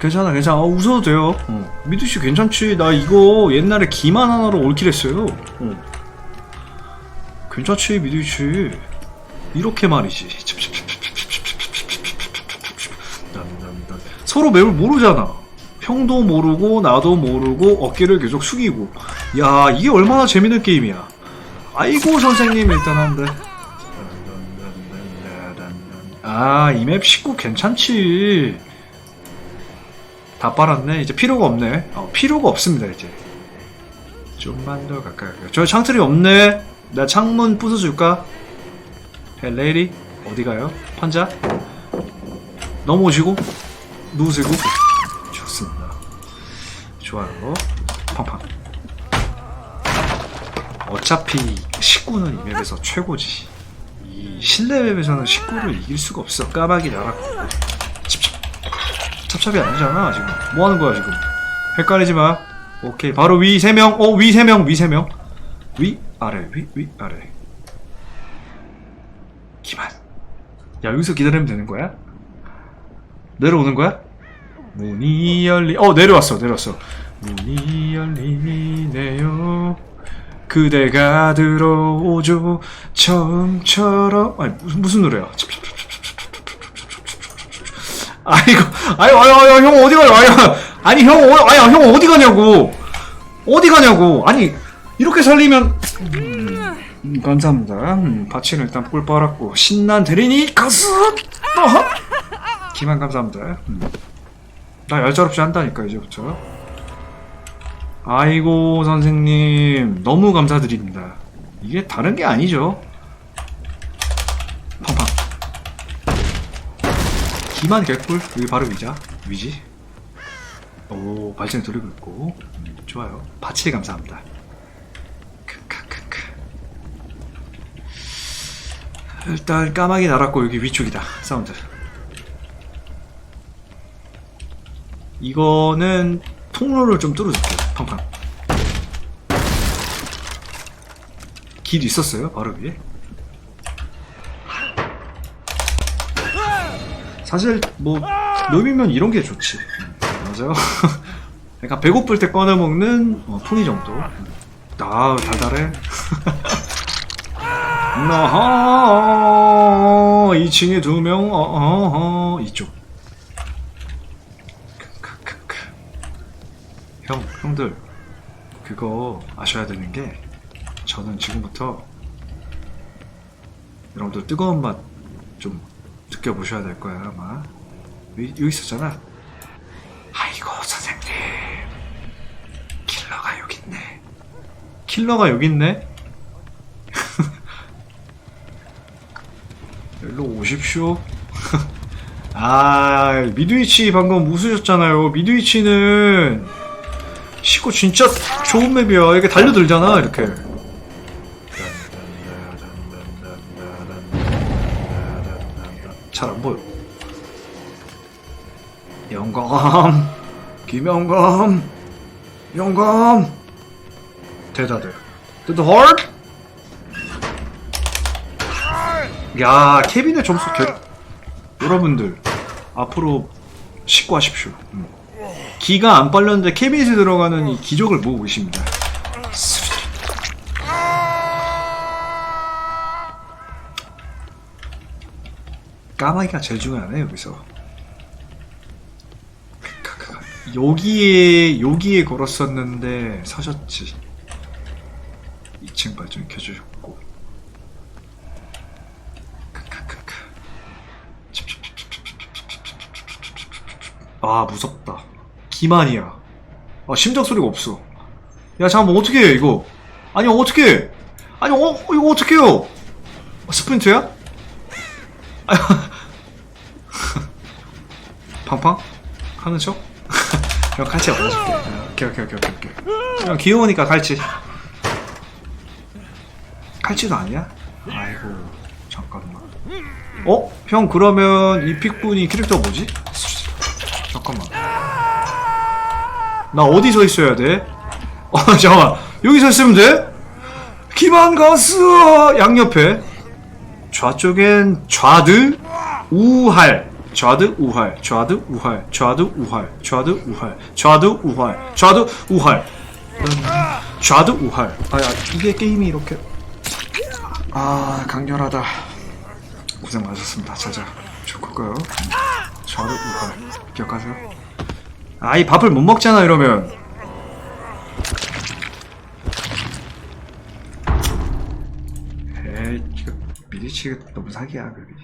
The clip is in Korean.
괜찮아 괜찮아 어, 웃어도 돼요 어. 미두씨 괜찮지 나 이거 옛날에 기만 하나로 올킬했어요 어. 괜찮지 미두씨 이렇게 말이지 서로 맵을 모르잖아 형도 모르고 나도 모르고 어깨를 계속 숙이고 야 이게 얼마나 재밌는 게임이야 아이고 선생님 일단 한대 아이 맵 식구 괜찮지 다 빨았네. 이제 필요가 없네. 어, 필요가 없습니다 이제. 좀만 더 가까이 갈게요. 저 창틀이 없네. 나 창문 부숴줄까? 헬 레이리 어디 가요? 판자? 넘어오시고 누우시고. 좋습니다. 좋아요. 팡팡. 어차피 19는 이 맵에서 최고지. 이 실내 맵에서는 19를 이길 수가 없어. 까마귀 칩칩 찹찹이 아니잖아 지금. 뭐 하는 거야 지금? 헷갈리지 마. 오케이 바로 위 3명. 어 위 3명 위 3명. 위 아래 위 위 아래. 기만. 야 여기서 기다리면 되는 거야? 내려오는 거야? 문이 열리 어 내려왔어 내려왔어. 문이 열리네요. 그대가 들어오죠. 처음처럼. 아니 무슨 무슨 노래야 아이고 아유 아유 아유 형 어디 가요? 아유 아니 형 어, 아유 형 어디 가냐고. 어디 가냐고. 아니 이렇게 살리면. 음, 감사합니다. 음, 바치는 일단 꿀 빨았고. 신난 대리니 가스 어허. 기만 감사합니다. 음. 나 얄짤없이 한다니까 이제부터. 아이고 선생님. 너무 감사드립니다. 이게 다른 게 아니죠? 팡팡 기만 개꿀? 여기 바로 위자. 위지. 오 발전이 돌리고 있고. 음, 좋아요. 바치 감사합니다. 크크크크. 일단 까마귀 날았고 여기 위쪽이다. 사운드. 이거는 통로를 좀 뚫어줄게요. 팡팡. 길 있었어요? 바로 위에 사실 뭐 놈이면 이런 게 좋지. 음, 맞아요? 약간 배고플 때 꺼내 먹는 어, 풍이 정도. 아 달달해? 나하 2층에 두 명 어허 이쪽. 크크크크. 형 형들 그거 아셔야 되는 게 저는 지금부터 여러분들 뜨거운 맛좀 느껴보셔야 될 거예요 아마. 여기, 여기 있었잖아. 아이고 선생님. 킬러가 여기 있네. 킬러가 여기 있네? 일로 오십시오. 아 미드위치 방금 웃으셨잖아요. 미드위치는 시고 진짜 좋은 맵이야. 이렇게 달려들잖아 이렇게 잘 안 보여 영감 김영감 영감 The Heart 야 케빈의 점수 개... 여러분들 앞으로 식구하십시오. 음. 기가 안 빨렸는데 케빈이 들어가는 이 기적을 보고 계십니다 까마귀가 제일 중요하네 여기서 여기에 여기에 걸었었는데 서셨지 2층 발전 켜주셨고. 아 무섭다 기만이야 아 심장 소리가 없어 야 잠깐만 어떻게 해 이거 아니 어떻게 해 아니 어 이거 어떻게 해요 어, 스프린트야? 아, 팡팡? 하는 척? 형 얻어줄게 어, 오케이 오케이 오케이 오케이 오케이 형 귀여우니까 칼치 칼치도 아니야? 아이고 잠깐만 어? 형 그러면 이 픽분이 캐릭터 뭐지? 잠깐만 나 어디 서 있어야 돼? 어 잠깐만 여기 서 있으면 돼? 기만가스 양옆에 좌쪽엔 좌드 우할 좌드 우활, 좌드 우활, 좌드 우활, 좌드 우활, 좌드 우활, 좌드 우활, 좌드 우활. 아야 이게 게임이 이렇게 아 강렬하다. 고생 많으셨습니다. 자자 좋을까요? 좌드 우활 기억하세요? 아이 밥을 못 먹잖아 이러면. 미리치기 너무 사기야 그게.